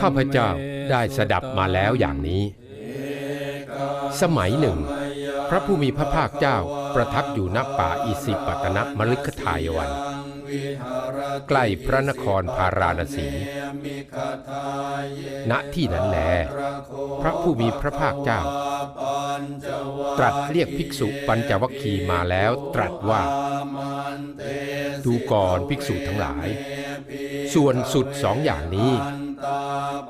ข้าพเจ้าได้สดับมาแล้วอย่างนี้ สมัยหนึ่ง พระผู้มีพระภาคเจ้าประทับอยู่ณป่าอิสิปตนมฤคทายวัน ใกล้พระนครพาราณสี ณที่นั้นแล พระผู้มีพระภาคเจ้า ตรัสเรียกภิกษุปัญจวัคคีย์มาแล้วตรัสว่า ดูก่อนภิกษุทั้งหลาย ส่วนสุดสองอย่างนี้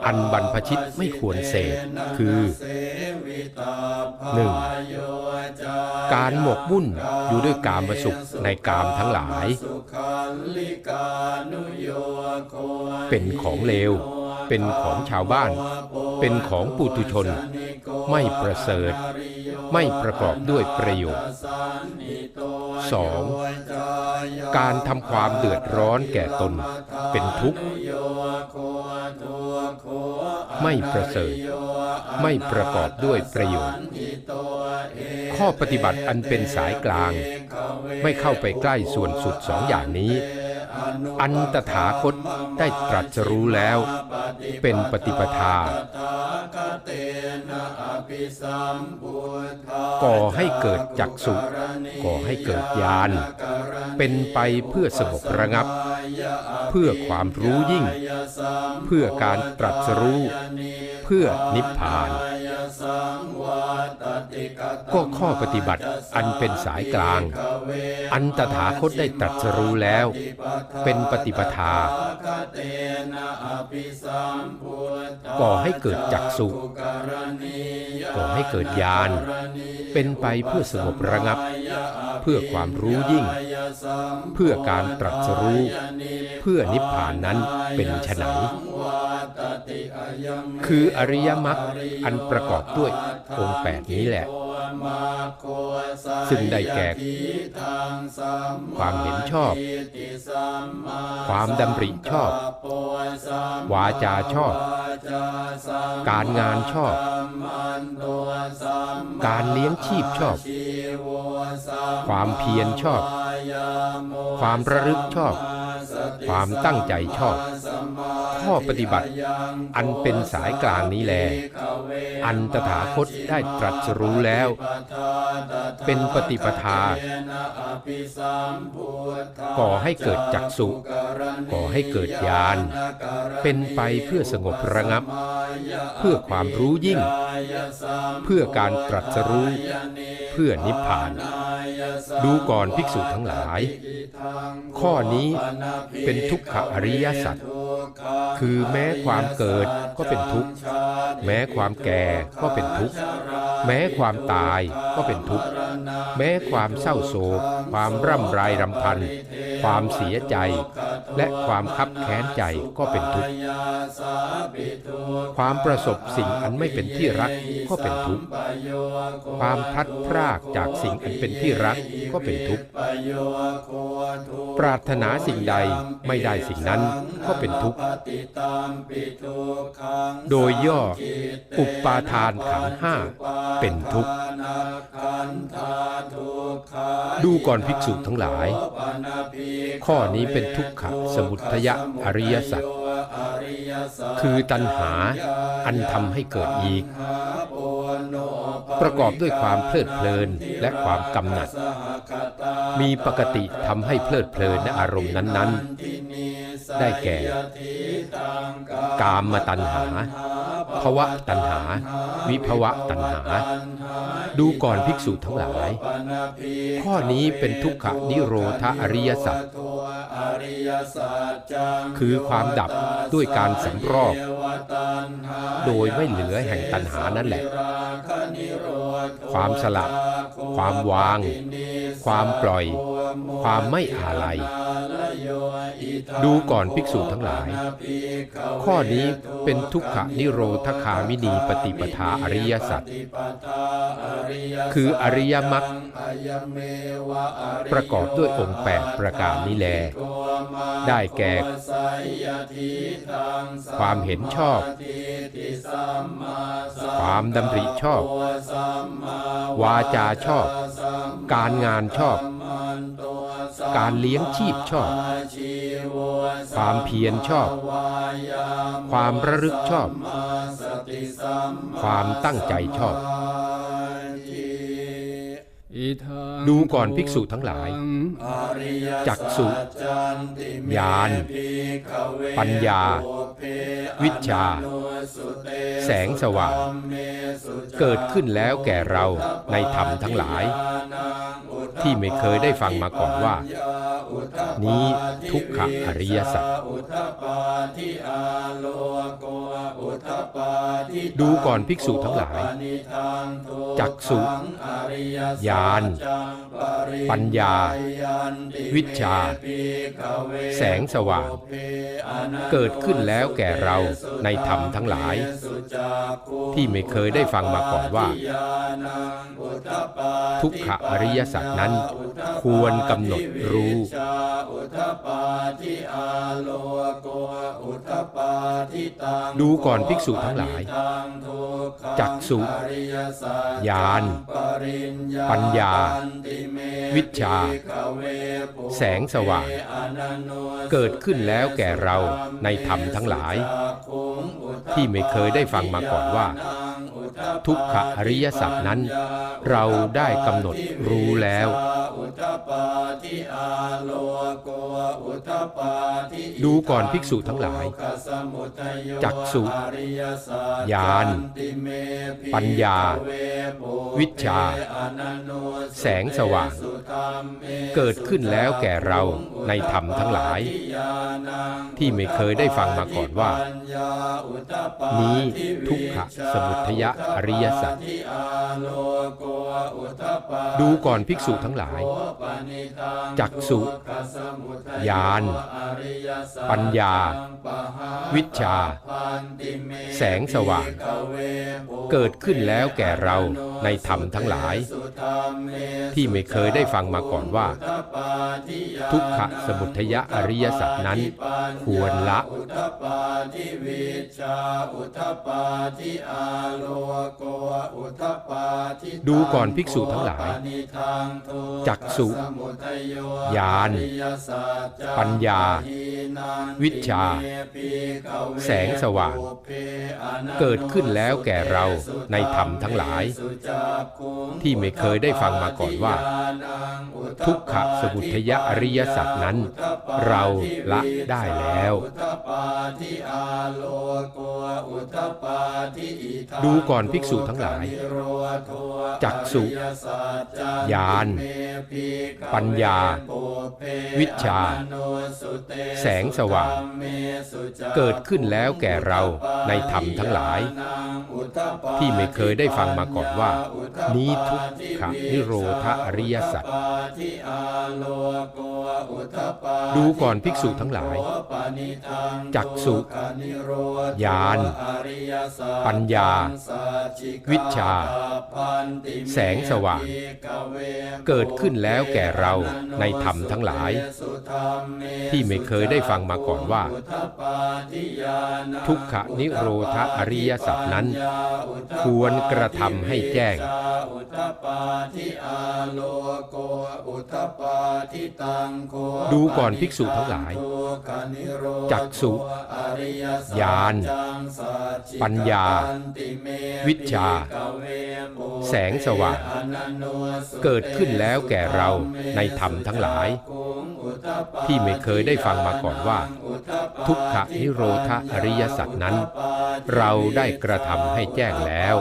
อันบรรพชิตไม่ควรเสพคือ 1. การหมกมุ่นอยู่ด้วยกามสุขในกามทั้งหลาย เป็นของเลว เป็นของชาวบ้าน เป็นของปุถุชน ไม่ประเสริฐ ไม่ประกอบด้วยประโยชน์ 2. การทำความเดือดร้อนแก่ตนเป็นทุกข์ ไม่ประเสริฐ ไม่ประกอบด้วยประโยชน์ ข้อปฏิบัติอันเป็นสายกลาง ไม่เข้าไปใกล้ส่วนสุดสองอย่างนี้ อันตถาคตได้ตรัสรู้แล้ว เป็นปฏิปทา ก่อให้เกิดจักสุก่อให้เกิดญาณเป็นไปเพื่อสงบระงับ เพื่อความรู้ยิ่ง เพื่อการตรัสรู้ เพื่อนิพพาน ก็ข้อปฏิบัติอันเป็นสายกลาง อันตถาคตได้ตรัสรู้แล้ว เป็นปฏิปทา ก่อให้เกิดจักสุ ก่อให้เกิดญาณ เป็นไปเพื่อสงบระงับ เพื่อความรู้ยิ่ง เพื่อการตรัสรู้ เพื่อนิพพานนั้นเป็นไฉนคืออริยมรรคอันประกอบด้วยองค์แปดนี้แหละ ซึ่งได้แก่ ความเห็นชอบ ความดำริชอบ วาจาชอบการงานชอบ การเลี้ยงชีพชอบ ความเพียรชอบ ความระลึกชอบ ความตั้งใจชอบ ข้อปฏิบัติ อันเป็นสายกลางนี้แล อันตถาคตได้ตรัสรู้แล้ว เป็นปฏิปทา ก่อให้เกิดจักสุก่อให้เกิดญาณเป็นไปเพื่อสงบระงับ เพื่อความรู้ยิ่ง เพื่อการตรัสรู้ เพื่อนิพพาน ดูก่อนภิกษุทั้งหลาย ข้อนี้เป็นทุกขอริยสัจคือแม้ความเกิดก็เป็นทุกข์ แม้ความแก่ก็เป็นทุกข์ แม้ความตายก็เป็นทุกข์ แม้ความเศร้าโศก ความร่ำไรรำพัน ความเสียใจ และความคับแค้นใจก็เป็นทุกข์ ความประสบสิ่งอันไม่เป็นที่รักก็เป็นทุกข์ ความพลัดพรากจากสิ่งอันเป็นที่รักก็เป็นทุกข์ ปรารถนาสิ่งใดไม่ได้สิ่งนั้นก็เป็นทุกข์ โดยย่อ อุปาทานขันห้าเป็นทุกข์ดูก่อนภิกษุทั้งหลาย ข้อนี้เป็นทุกขะสมุทยะอริยสัจคือตัณหาอันทำให้เกิดอีก ประกอบด้วยความเพลิดเพลินและความกำหนัด มีปกติทำให้เพลิดเพลินในอารมณ์นั้น ๆ ได้แก่ กามมาตัณหา ภวะตัณหา วิภวะตัณหา ดูก่อนภิกษุทั้งหลาย ข้อนี้เป็นทุกขนิโรธอริยสัจคือความดับด้วยการสำรอกโดยไม่เหลือแห่งตัณหานั่นแหละ ความสละความวาง ความปล่อย ความไม่อาลัย ดูก่อนภิกษุทั้งหลาย ข้อนี้เป็นทุกขนิโรธคามินีปฏิปทาอริยสัจคืออริยมรรคประกอบด้วยองค์แปดประการนี้แล ได้แก่ ความเห็นชอบ ความดำริชอบ วาจาชอบ การงานชอบ การเลี้ยงชีพชอบ ความเพียรชอบ ความระลึกชอบ ความตั้งใจชอบ ดูก่อนภิกษุทั้งหลาย จักสุญาณ ปัญญา วิชชาแสงสว่าง เกิดขึ้นแล้วแก่เราในธรรมทั้งหลาย ที่ไม่เคยได้ฟังมาก่อนว่า นี้ทุกขอริยสัจดูก่อนภิกษุทั้งหลาย จักสุญาณ ปัญญา วิชา แสงสว่าง เกิดขึ้นแล้วแก่เราในธรรมทั้งหลาย ที่ไม่เคยได้ฟังมาก่อนว่า ทุกขอริยสัจนั้นควรกำหนดรู้ ดูก่อนภิกษุทั้งหลาย จักสุญาณ ปัญญา วิชชา แสงสว่าง เกิดขึ้นแล้วแก่เราในธรรมทั้งหลาย ที่ไม่เคยได้ฟังมาก่อนว่า ทุกขอริยสัจนั้น เราได้กำหนดรู้แล้ว ดูก่อนภิกษุทั้งหลาย จักสุญาณ ปัญญา วิชชา แสงสว่าง เกิดขึ้นแล้วแก่เราในธรรมทั้งหลาย ที่ไม่เคยได้ฟังมาก่อนว่า นี้ทุกขสมุทยอริยสัจดูก่อนภิกษุทั้งหลายจักสุญาณปัญญา วิชชา แสงสว่าง เกิดขึ้นแล้วแก่เราในธรรมทั้งหลาย ที่ไม่เคยได้ฟังมาก่อนว่า ทุกขสมุทยอริยสัจนั้น ควรละดูก่อนภิกษุทั้งหลายจักสุญาณ ปัญญา วิชา แสงสว่าง เกิดขึ้นแล้วแก่เราในธรรมทั้งหลาย ที่ไม่เคยได้ฟังมาก่อนว่า ทุกขสมุทยอริยสัจนั้น เราละได้แล้วดูก่อนภิกษุทั้งหลาย จักสุญาณปัญญา วิชา แสงสว่าง เกิดขึ้นแล้วแก่เราในธรรมทั้งหลาย ที่ไม่เคยได้ฟังมาก่อนว่า นี้ทุกขนิโรธอริยสัจดูก่อนภิกษุทั้งหลาย จักสุญาณ ปัญญา วิชชาแสงสว่าง เกิดขึ้นแล้วแก่เราในธรรมทั้งหลาย ที่ไม่เคยได้ฟังมาก่อนว่า ทุกขนิโรธอริยสัจนั้น ควรกระทำให้แจ้ง ดูก่อนภิกษุทั้งหลาย จักสุญาณ ปัญญา วิชา แสงสว่าง เกิดขึ้นแล้วแก่เราในธรรมทั้งหลายที่ไม่เคยได้ฟังมาก่อนว่า ทุกขนิโรธอริยสัจนั้น เราได้กระทำให้แจ้งแล้ว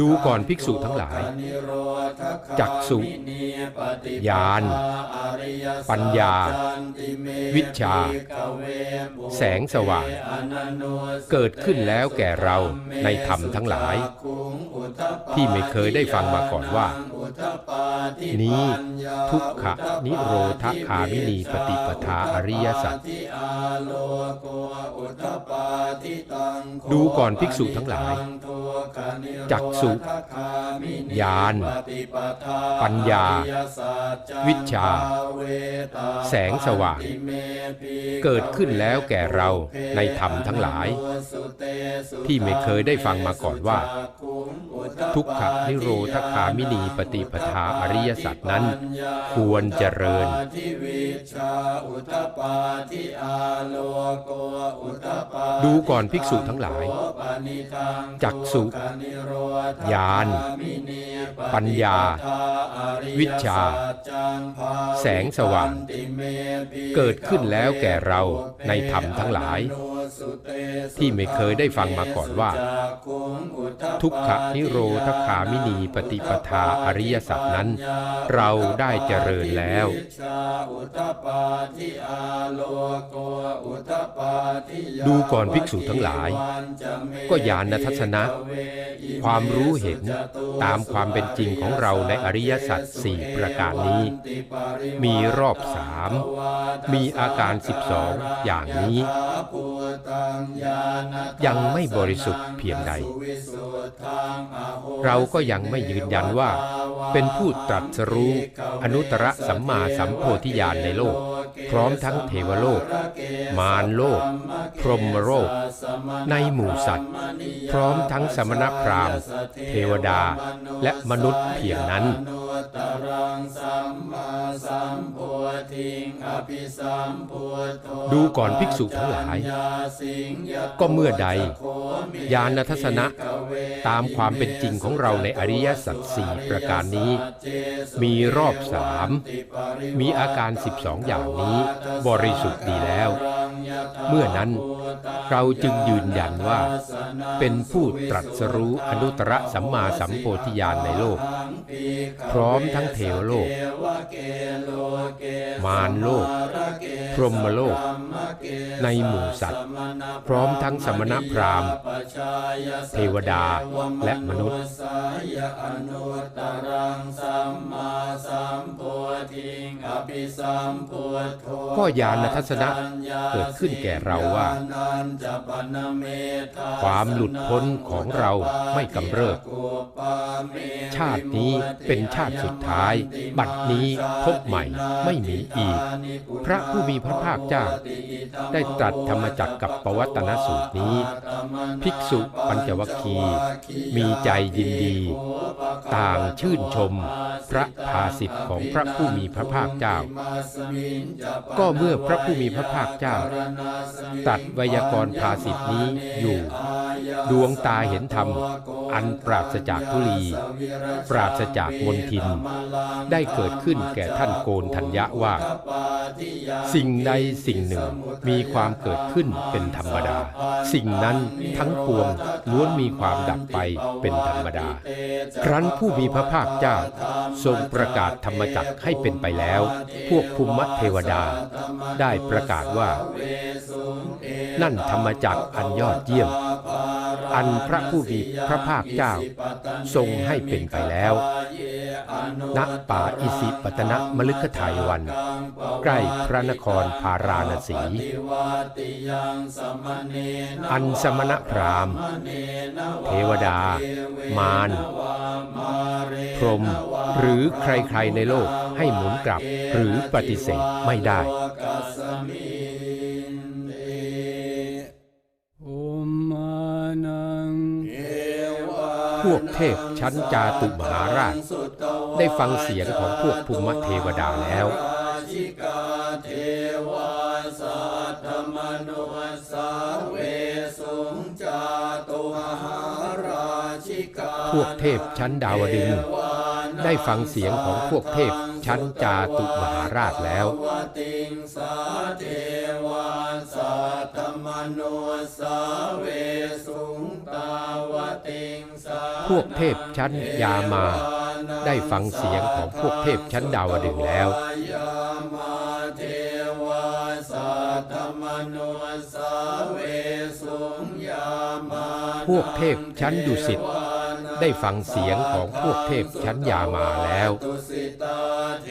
ดูก่อนภิกษุทั้งหลาย จักสุญาณ ปัญญา วิชชาแสงสว่าง เกิดขึ้นแล้วแก่เราในธรรมทั้งหลาย ที่ไม่เคยได้ฟังมาก่อนว่านี้ทุกขะนิโรธคามินีปฏิปทาอริยสัจดูก่อนภิกษุทั้งหลาย จักสุญาณ ปัญญา วิชชาแสงสว่าง เกิดขึ้นแล้วแก่เราในธรรมทั้งหลาย ที่ไม่เคยได้ฟังมาก่อนว่าทุกขนิโรธคามินีปฏิปทาอริยสัจนั้น ควรเจริญดูก่อนภิกษุทั้งหลาย จักษุญาณ ปัญญา วิชชาแสงสว่างเมปิเกิดขึ้นแล้วแก่เราในธรรมทั้งหลาย ที่ไม่เคยได้ฟังมาก่อนว่า ทุกขนิโรธคามินีปฏิปทาอริยสัจนั้น เราได้เจริญแล้ว ดูก่อนภิกษุทั้งหลาย ก็ญาณทัศนะ ความรู้เห็นตามความเป็นจริงของเราในอริยสัจสี่ประการนี้ มีรอบสามมีอาการ 12 อย่างนี้ยังไม่บริสุทธิ์เพียงใด เราก็ยังไม่ยืนยันว่า เป็นผู้ตรัสรู้อนุตตรสัมมาสัมโพธิญาณในโลก พร้อมทั้งเทวโลก มารโลก พรหมโลก ในหมู่สัตว์ พร้อมทั้งสมณพราหมณ์ เทวดาและมนุษย์เพียงนั้น ดูก่อนภิกษุทั้งหลาย ก็เมื่อใด ญาณทัศนะ ตามความเป็นจริงของเราในอริยสัจสี่ประการนี้ มีรอบสามมีอาการ 12 อย่างนี้ บริสุทธิ์ดีแล้ว เมื่อนั้น เราจึงยืนยันว่า เป็นผู้ตรัสรู้อนุตตรสัมมาสัมโพธิญาณในโลก พร้อมทั้งเทวโลก มารโลก พรหมโลก ในหมู่สัตว์ พร้อมทั้งสมณพราหมณ์ เทวดาและมนุษย์ก็ญาณทัศนะเกิดขึ้นแก่เราว่าความหลุดพ้นของเราไม่กำเริบ ชาตินี้เป็นชาติสุดท้าย บัดนี้พบใหม่ไม่มีอีก พระผู้มีพระภาคเจ้า ได้ตรัสธรรมจักรกับปวัตนสูตรนี้ ภิกษุปัญจวัคคีย์มีใจยินดี ต่างชื่นชม พระภาสิทธิ์ของพระผู้มีพระภาคเจ้า ก็เมื่อพระผู้มีพระภาคเจ้าตรัดไวยากรณ์ภาสิทธินี้อยู่ ดวงตาเห็นธรรม อันปราศจากทุลี ปราศจากมนทิน ได้เกิดขึ้นแก่ท่านโกนทัญญะว่า สิ่งใดสิ่งหนึ่งมีความเกิดขึ้นเป็นธรรมดา สิ่งนั้นทั้งปวงล้วนมีความดับไปเป็นธรรมดา ครั้นผู้มีพระภาคเจ้าทรงประกาศธรรมจักให้เป็นไปแล้ว พวกภูมิเทวดา ได้ประกาศว่านั่นธรรมจักรอันยอดเยี่ยม อันพระผู้มีพระภาคเจ้า ทรงให้เป็นไปแล้ว ณ ป่าอิสิปตนะมฤคทายวัน ใกล้พระนครพาราณสี อันสมณพราหมณ์ เทวดา มารพรมหรือใครๆในโลกให้หมุนกลับหรือปฏิเสธไม่ได้ วกเทพชั้นจาตุมหาราช ได้ฟังเสียงของพวกภูมิเทวดาแล้วพวกเทพชั้นดาวดึงได้ฟังเสียงของพวกเทพชั้นจาตุมหาราชแล้ววติง พวกเทพชั้นยามา ได้ฟังเสียงของพวกเทพชั้นดาวดึงแล้ว พวกเทพชั้นดุสิตได้ฟังเสียงของพวกเทพชั้นยามาแล้ว เท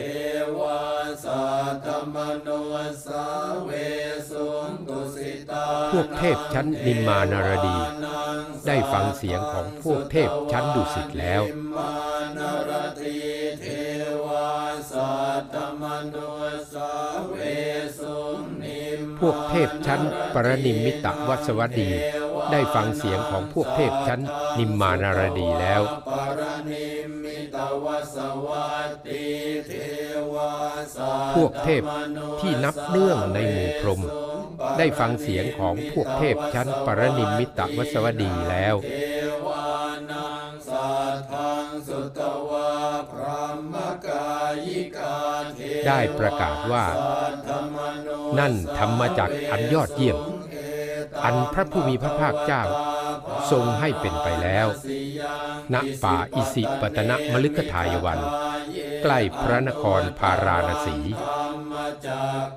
วาสัตธมนุสาเว พวกเทพชั้นนิมมานารดี ได้ฟังเสียงของพวกเทพชั้นดุสิตแล้ว พวกเทพชั้นปรนิมมิตวัสวดี ได้ฟังเสียงของพวกเทพชั้นนิมมานารดีแล้วพวกเทพที่นับเนื่องในหมู่พรหม ได้ฟังเสียงของพวกเทพชั้นปรนิมมิตวสวดีแล้วได้ประกาศว่า นั่นธรรมจักอันยอดเยี่ยม อันพระผู้มีพระภาคเจ้า ทรงให้เป็นไปแล้ว ณป่าอิสิปตนมฤคทายวัน ใกล้พระนครพาราณสี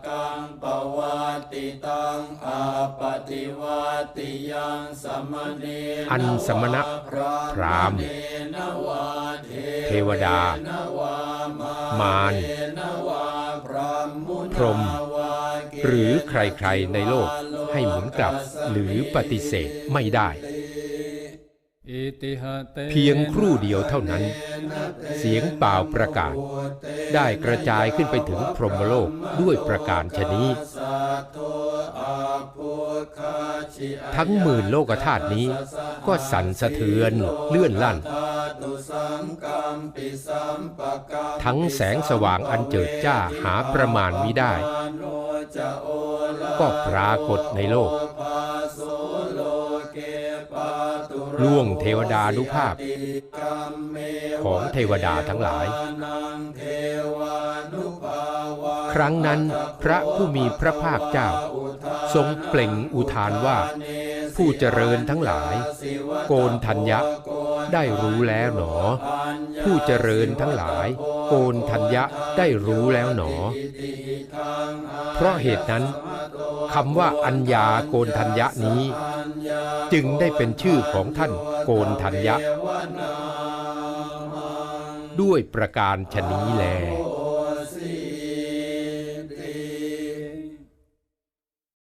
กังปวัติตังอาปฏิวัติยังสมเนอันสมณะพรามณ์นวาเทเทวดา มารพรหมหรือใครๆในโลกให้หมุนกลับหรือปฏิเสธไม่ได้ เพียงครู่เดียวเท่านั้น เสียงเปล่าประกาศ ได้กระจายขึ้นไปถึงพรหมโลกด้วยประการชนี้ ทั้งหมื่นโลกธาตุนี้ ก็สั่นสะเทือนเลื่อนลั่น ทั้งแสงสว่างอันเจิดจ้าหาประมาณมิได้ ก็ปรากฏในโลก ล่วงเทวดานุภาพ ของเทวดาทั้งหลาย ครั้งนั้นพระผู้มีพระภาคเจ้า ทรงเปล่งอุทานว่า ผู้เจริญทั้งหลาย โกนทัญญะได้รู้แล้วหนอ ผู้เจริญทั้งหลาย โกนทัญญะได้รู้แล้วหนอ เพราะเหตุนั้นคำว่าอัญญาโกนทัญญะนี้ จึงได้เป็นชื่อของท่านโกนทัญญะ ด้วยประการชนี้แล